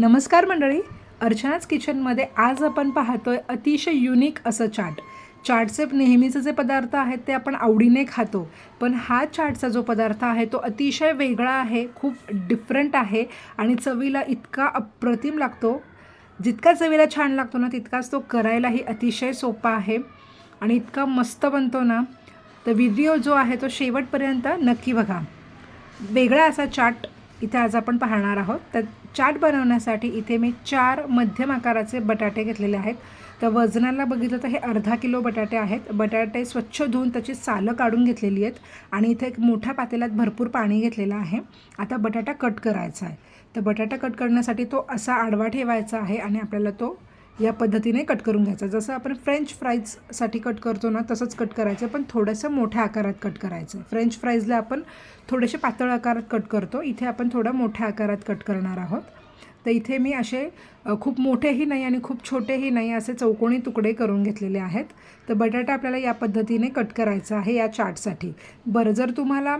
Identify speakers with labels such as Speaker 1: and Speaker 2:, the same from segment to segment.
Speaker 1: नमस्कार मंडळी. अर्चनाच किचनमध्ये आज आपण पाहतोय अतिशय युनिक असं चाट. चाटचे नेहमीचे जे पदार्थ आहेत ते आपण आवडीने खातो पण हा चाटचा जो पदार्थ आहे तो अतिशय वेगळा आहे खूप डिफरंट आहे आणि चवीला इतका अप्रतिम लागतो. जितका चवीला छान लागतो ना तितकाच तो करायलाही अतिशय सोपा आहे आणि इतका मस्त बनतो ना. तर व्हिडिओ जो आहे तो शेवटपर्यंत नक्की बघा. वेगळा असा चाट इथे आज आपण पाहणार आहोत. तर चाट बनवण्यासाठी इथे मी चार मध्यम आकाराचे बटाटे घेतलेले आहेत. तर वजनाला बघितलं तर हे अर्धा किलो बटाटे आहेत. बटाटे स्वच्छ धुवून त्याची सालं काढून घेतलेली आहेत आणि इथे एक मोठ्या पातेल्यात भरपूर पाणी घेतलेलं आहे. आता बटाटा कट करायचा आहे. तर बटाटा कट करण्यासाठी तो असा आडवा ठेवायचा आहे आणि आपल्याला तो या पद्धतीने कट करून घ्यायचा. जसं आपण फ्रेंच फ्राईजसाठी कट करतो ना तसंच कट करायचं. पण थोडंसं मोठ्या आकारात कट करायचं. फ्रेंच फ्राईजला आपण थोडेसे पातळ आकारात कट करतो. इथे आपण थोडं मोठ्या आकारात कट करणार आहोत. तर इथे मी असे खूप मोठेही नाही आणि खूप छोटेही नाही असे चौकोनी तुकडे करून घेतलेले आहेत. तर बटाटा आपल्याला या पद्धतीने कट करायचा आहे या चाटसाठी. बरं जर तुम्हाला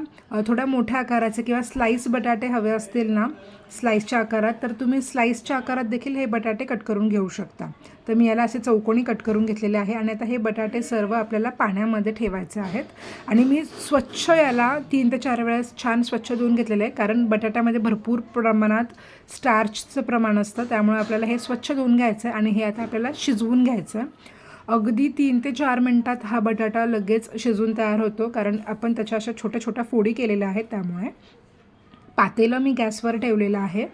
Speaker 1: थोड्या मोठ्या आकाराचे किंवा स्लाईस बटाटे हवे असतील ना स्लाईसच्या आकारात तर तुम्ही स्लाईसच्या आकारात देखील हे बटाटे कट करून घेऊ शकता. तर मी याला असे चौकोनी कट करून घेतलेले आहे आणि आता हे बटाटे सर्व आपल्याला पाण्यामध्ये ठेवायचे आहेत. आणि मी स्वच्छ याला तीन ते चार वेळेस छान स्वच्छ धुवून घेतलेले आहे कारण बटाट्यामध्ये भरपूर प्रमाणात स्टार्चचं प्रमाण असतं त्यामुळे आपल्याला हे स्वच्छ धुवून घ्यायचं आहे आणि हे आता आपल्याला शिजवून घ्यायचं आहे. अगदी तीन ते चार मिनटात हा बटाटा लगेच शिजून तयार होतो कारण आपण त्याच्या अशा छोट्या छोट्या फोडी केलेल्या आहेत त्यामुळे. पातेलं मी गॅसवर ठेवलेलं आहे.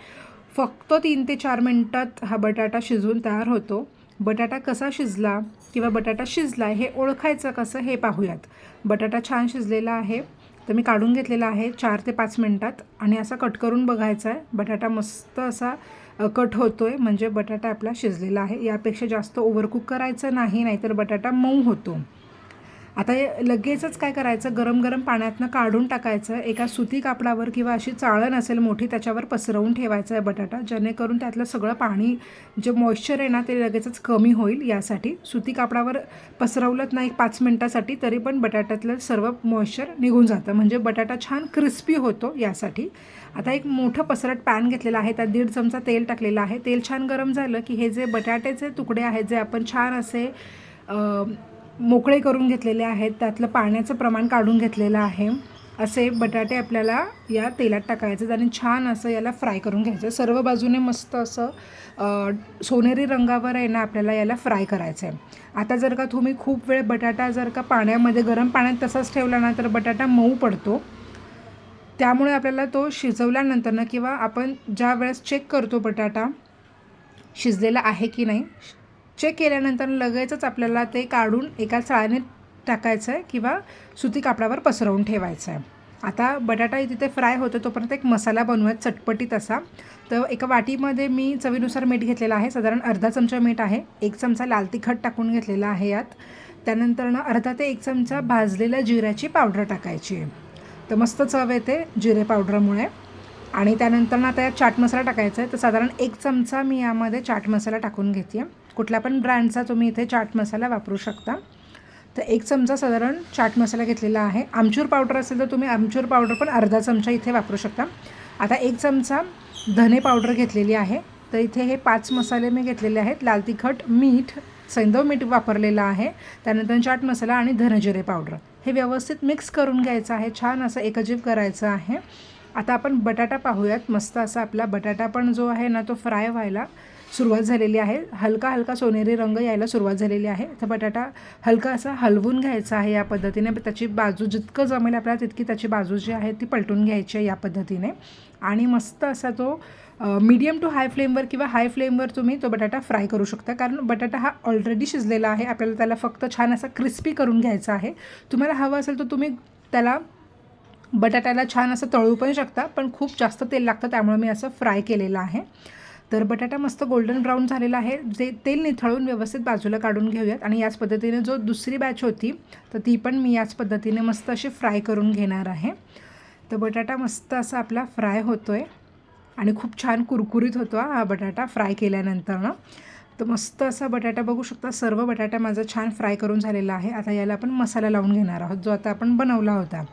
Speaker 1: फक्त तीन ते चार मिनटात हा बटाटा शिजून तयार होतो. बटाटा कसा शिजला किंवा बटाटा शिजला हे ओळखायचं कसं हे पाहूयात. बटाटा छान शिजलेला आहे तर मी काढून घेतलेला आहे चार ते पाच मिनटात. आणि असा कट करून बघायचा आहे. बटाटा मस्त असा कट होतो आहे म्हणजे बटाटा आपला शिजलेला आहे. यापेक्षा जास्त ओव्हरकुक करायचं नाही नाहीतर बटाटा मऊ होतो. आता हे लगेचच काय करायचं? गरम गरम पाण्यातनं काढून टाकायचं. एका सुती कापडावर किंवा अशी चाळण असेल मोठी त्याच्यावर पसरवून ठेवायचं आहे बटाटा. जेणेकरून त्यातलं सगळं पाणी जे मॉइश्चर आहे ना ते लगेचच कमी होईल यासाठी. सुती कापडावर पसरवलंच नाही पाच मिनटासाठी तरी पण बटाट्यातलं सर्व मॉइश्चर निघून जातं. म्हणजे बटाटा छान क्रिस्पी होतो यासाठी. आता एक मोठं पसरट पॅन घेतलेलं आहे. त्यात दीड चमचा तेल टाकलेलं आहे. तेल छान गरम झालं की हे जे बटाट्याचे तुकडे आहेत जे आपण छान असे मोकळे करून घेतलेले आहेत त्यातलं पाण्याचं प्रमाण काढून घेतलेलं आहे. असे बटाटे आपल्याला या तेलात टाकायचे आणि छान असं याला फ्राय करून घ्यायचं सर्व बाजूने मस्त असं सोनेरी रंगावर आहे ना आपल्याला याला फ्राय करायचं आहे आता जर का तुम्ही खूप वेळ बटाटा जर का पाण्यामध्ये गरम पाण्यात तसाच ठेवला ना तर बटाटा मऊ पडतो. त्यामुळे आपल्याला तो शिजवल्यानंतर ना किंवा आपण ज्या वेळेस चेक करतो बटाटा शिजलेला आहे की नाही चेक केल्यानंतर लगेचच आपल्याला ते काढून एका चाळणीत टाकायचं आहे किंवा सुती कापडावर पसरवून ठेवायचं आहे आता बटाटा तिथे फ्राय होतो तोपर्यंत एक मसाला बनवूयात चटपटीत असा. तर एका वाटीमध्ये मी चवीनुसार मीठ घेतलेलं आहे. साधारण अर्धा चमचा मीठ आहे. एक चमचा लाल तिखट टाकून घेतलेला आहे यात. त्यानंतर ना अर्धा ते एक चमचा भाजलेल्या जिऱ्याची पावडर टाकायची. आहे तर मस्त चव येते जिरे पावडरमुळे. आणि त्यानंतर ना आता यात चाट मसाला टाकायचा आहे तर साधारण एक चमचा मी यामध्ये चाट मसाला टाकून घेते कुठल्या पण ब्रँडचा तुम्ही इथे चाट मसाला वापरू शकता. तर एक चमचा साधारण चाट मसाला घेतलेला आहे. आमचूर पावडर असेल तर तुम्ही आमचूर पावडर पण अर्धा चमचा इथे वापरू शकता. आता एक चमचा धने पावडर घेतलेली आहे. तर इथे हे पाच मसाले मी घेतलेले आहेत. लाल तिखट मीठ सैंदव मीठ वापरलेलं आहे. त्यानंतर चाट मसाला आणि धनजिरे पावडर हे व्यवस्थित मिक्स करून घ्यायचं आहे. छान असं एकजीव करायचं आहे. आता आपण बटाटा पाहूयात. मस्त असा आपला बटाटा पण जो आहे ना तो फ्राय व्हायला सुरुवात झालेली आहे. हलका हलका सोनेरी रंग यायला सुरुवात झालेली आहे. तर बटाटा हलका असा हलवून घ्यायचा आहे या पद्धतीने. त्याची बाजू जितकं जमेल आपल्याला तितकी त्याची बाजू जी आहे ती पलटून घ्यायची आहे या पद्धतीने. आणि मस्त असा तो मीडियम टू हाय फ्लेमवर किंवा हाय फ्लेमवर तुम्ही तो बटाटा फ्राय करू शकता. कारण बटाटा हा ऑलरेडी शिजलेला आहे. आपल्याला त्याला फक्त छान असा क्रिस्पी करून घ्यायचा आहे. तुम्हाला हवं असेल तर तुम्ही त्याला बटाट्याला छान असं तळू पण शकता. पण खूप जास्त तेल लागतं त्यामुळे मी असं फ्राय केलेलं आहे. तर बटाटा मस्त गोल्डन ब्राऊन झालेला आहे. जे तेल निथळून व्यवस्थित बाजूला काढून घेऊयात. आणि याच पद्धतीने जो दुसरी बॅच होती तर ती पण मी याच पद्धतीने मस्त अशी फ्राय करून घेणार आहे. तर बटाटा मस्त असा आपला फ्राय होतो आहे आणि खूप छान कुरकुरीत होतो हा बटाटा फ्राय केल्यानंतर ना. तर मस्त असा बटाटा बघू शकता सर्व बटाटा माझा छान फ्राय करून झालेला आहे. आता याला आपण मसाला लावून घेणार आहोत जो आता आपण बनवला होता.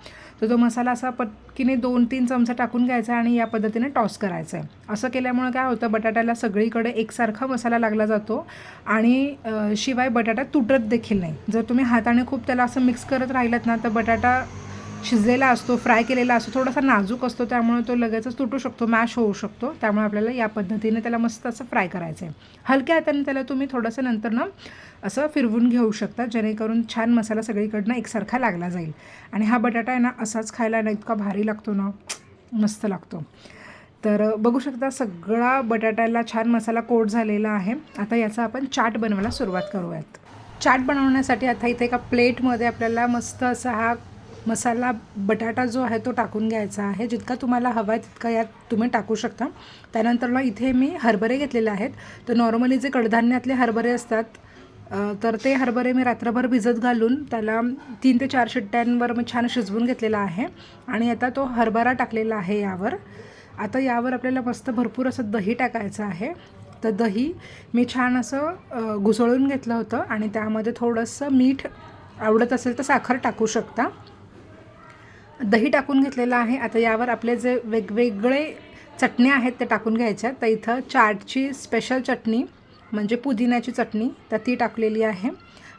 Speaker 1: तर तो मसाला असा पटकीने दोन तीन चमचा टाकून घ्यायचा आणि या पद्धतीने टॉस करायचा आहे. असं केल्यामुळे काय होतं बटाट्याला सगळीकडे एकसारखा मसाला लागला जातो आणि शिवाय बटाटा तुटत देखील नाही. जर तुम्ही हाताने खूप त्याला असं मिक्स करत राहिलात ना तर बटाटा शिजलेला असतो फ्राय केलेला असतो थोडासा नाजूक असतो त्यामुळे तो लगेचच तुटू शकतो मॅश होऊ शकतो. त्यामुळे आपल्याला या पद्धतीने त्याला मस्त असं फ्राय करायचं आहे हलक्या हाताने त्याला तुम्ही थोडंसं नंतर ना असं फिरवून घेऊ शकता जेणेकरून छान मसाला सगळीकडनं एकसारखा लागला जाईल. आणि हा बटाटा आहे ना असाच खायला ना इतका भारी लागतो ना मस्त लागतो. तर बघू शकता सगळा बटाट्याला छान मसाला कोट झालेला आहे. आता याचा आपण चाट बनवायला सुरुवात करूयात. चाट बनवण्यासाठी आता इथे एका प्लेटमध्ये आपल्याला मस्त असा हा मसाला बटाटा जो आहे तो टाकून घ्यायचा आहे. जितका तुम्हाला हवा आहे तितका यात तुम्ही टाकू शकता. त्यानंतर इथे मी हरभरे घेतलेले आहेत. तर नॉर्मली जे कडधान्यातले हरभरे असतात तर ते हरभरे मी रात्रभर भिजत घालून त्याला तीन ते चार शिट्ट्यांवर मी छान शिजवून घेतलेला आहे. आणि आता तो हरभरा टाकलेला आहे यावर. आता यावर आपल्याला मस्त भरपूर असं दही टाकायचं आहे. तर दही मी छान असं घुसळून घेतलं होतं. आणि त्यामध्ये थोडंसं मीठ आवडत असेल तर साखर टाकू शकता. दही टाकून घेतलेलं आहे. आता यावर आपले जे वेगवेगळे चटण्या आहेत ते टाकून घ्यायच्या तर इथं चाटची स्पेशल चटणी म्हणजे पुदिन्याची चटणी तर ती टाकलेली आहे.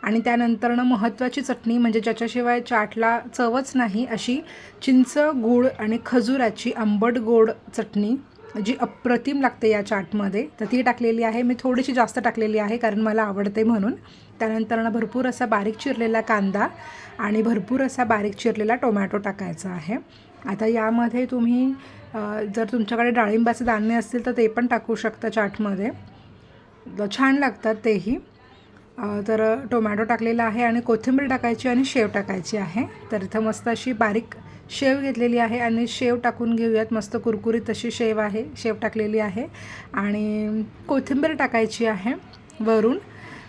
Speaker 1: आणि त्यानंतरनं महत्त्वाची चटणी म्हणजे ज्याच्याशिवाय चाटला चवच नाही अशी चिंच गूळ आणि खजुराची आंबट गोड चटणी जी अप्रतिम लागते या चाटमध्ये तर ती टाकलेली आहे. मी थोडीशी जास्त टाकलेली आहे कारण मला आवडते म्हणून. त्यानंतर भरपूर असा बारीक चिरलेला कांदा आणि भरपूर असा बारीक चिरलेला टोमॅटो टाकायचा आहे. आता यामध्ये तुम्ही जर तुमच्याकडे डाळिंबाचे दाणे असतील तर ते पण टाकू शकता चाटमध्ये. छान लागतात तेही. तर टोमॅटो टाकलेला आहे आणि कोथिंबीर टाकायची आणि शेव टाकायची आहे. तर इथं मस्त अशी बारीक शेव घेतलेली आहे आणि शेव टाकून घेऊयात. मस्त कुरकुरीत अशी शेव आहे. शेव टाकलेली आहे. आणि कोथिंबीर टाकायची आहे वरून.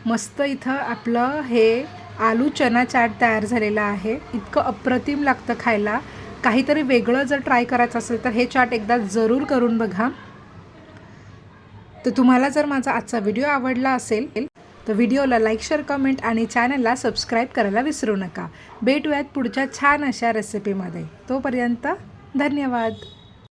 Speaker 1: मस्त इथं आपलं हे आलू चना चाट तयार झालेला आहे. इतकं अप्रतिम लागतं खायला. काहीतरी वेगळं जर ट्राय करायचं असेल तर हे चाट एकदा जरूर करून बघा. तर तुम्हाला जर माझा आजचा व्हिडिओ आवडला असेल तर व्हिडिओला लाईक शेअर कमेंट आणि चॅनलला सबस्क्राईब करायला विसरू नका. भेटूयात पुढच्या छान अशा रेसिपीमध्ये. तोपर्यंत धन्यवाद.